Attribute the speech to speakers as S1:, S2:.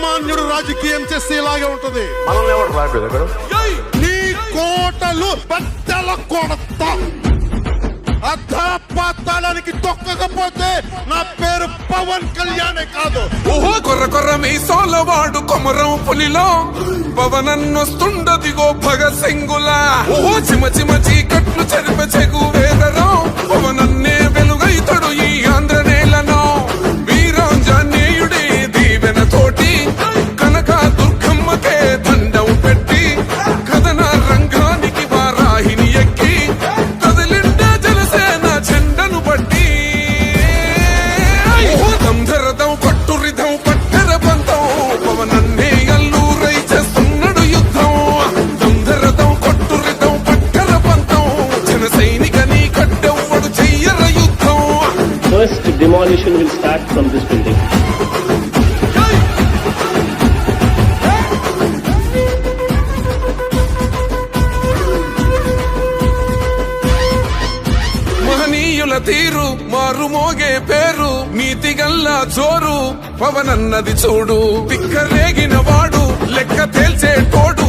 S1: సామాన్యుడు రాజకీయం చేస్తే ఇలాగే ఉంటది.
S2: మనల్ని ఎవరు రాయలేదు ఇక్కడ?
S1: నీ కోటలు బద్దల కొడత. అధాపాతాళానికి తొక్కకపోతే నా పేరు పవన్ కళ్యాణే కాదు.
S3: ఓహో కొర్ర కొర్ర మీసాల వాడు కొమరం పులిలో. పవనన్నొస్తుండదిగో భగత్ సింగులా. ఓహో చిమ చిమ చీకట్లు చెరిప చెగు
S4: demolition will start from this building.
S3: మహనీయుల తీరు మారు మోగే పేరు నీతి గల్లా జోరు పవనన్నది చూడు తిక్కరేగిన వాడు లెక్క తేల్చే తోడు